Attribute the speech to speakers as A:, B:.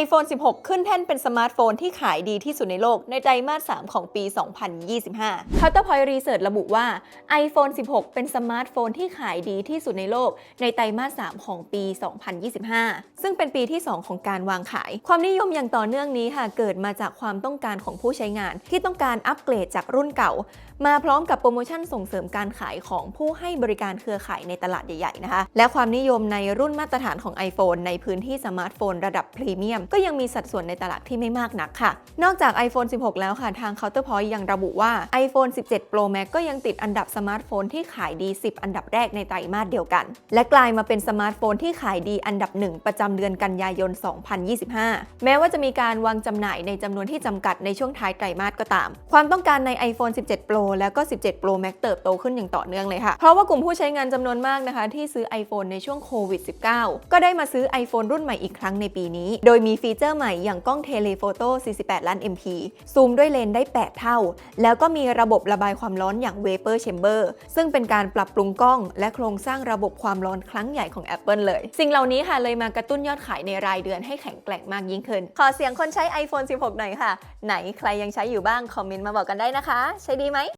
A: iPhone 16 ขึ้นแท่นเป็นสมาร์ทโฟนที่ขายดีที่สุดในโลกในไตรมาส 3 ของปี 2025 Counterpoint Research ระบุว่า iPhone 16 เป็นสมาร์ทโฟนที่ขายดีที่สุดในโลกในไตรมาส 3 ของปี 2025 ซึ่งเป็นปีที่ 2 ของการวางขาย ความนิยมอย่างต่อเนื่องนี้ค่ะเกิดมาจากความต้องการของผู้ใช้งาน ที่ต้องการอัปเกรดจากรุ่นเก่า มาพร้อมกับโปรโมชั่นส่งเสริมการขายของผู้ให้บริการเครือข่ายในตลาดใหญ่ๆนะคะ และความนิยมในรุ่นมาตรฐานของ iPhone ในพื้นที่สมาร์ทโฟนระดับพรีเมียมก็ยังมีสัดส่วนในตลาดที่ไม่มากนักค่ะ นอกจาก iPhone 16 แล้วค่ะ ทาง Counterpoint ยังระบุว่า iPhone 17 Pro Max ก็ยังติดอันดับสมาร์ทโฟนที่ขายดี 10 อันดับแรกในไตรมาสเดียวกัน และกลายมาเป็นสมาร์ทโฟนที่ขายดีอันดับหนึ่งประจำเดือนกันยายน 2025 แม้ว่าจะมีการวางจำหน่ายในจำนวนที่จำกัดในช่วงท้ายไตรมาสก็ตาม ความต้องการใน iPhone 17 Pro แล้วก็ 17 Pro Max เติบโตขึ้นอย่างต่อเนื่องเลยค่ะ เพราะว่ากลุ่มผู้ใช้งานจำนวนมากนะคะ ที่ซื้อ iPhone ในช่วงโควิด -19 ก็ได้มาซื้อ iPhone รุ่นใหม่อีกครั้งในปีนี้ โดยมีฟีเจอร์ใหม่อย่างกล้องเทเลโฟโต้ 48 ล้าน MP ซูมด้วยเลนส์ได้ 8 เท่า แล้วก็มีระบบระบายความร้อนอย่าง Vapor Chamber ซึ่งเป็นการปรับปรุงกล้อง และโครงสร้างระบบความร้อนครั้งใหญ่ของ Apple เลย สิ่งเหล่านี้ค่ะเลยมากระตุ้นยอดขายในรายเดือนให้แข็งแกร่งมากยิ่งขึ้น ขอเสียงคนใช้ iPhone 16 หน่อยค่ะ ไหนใครยังใช้อยู่บ้าง คอมเมนต์มาบอกกันได้นะคะ ใช้ดีไหม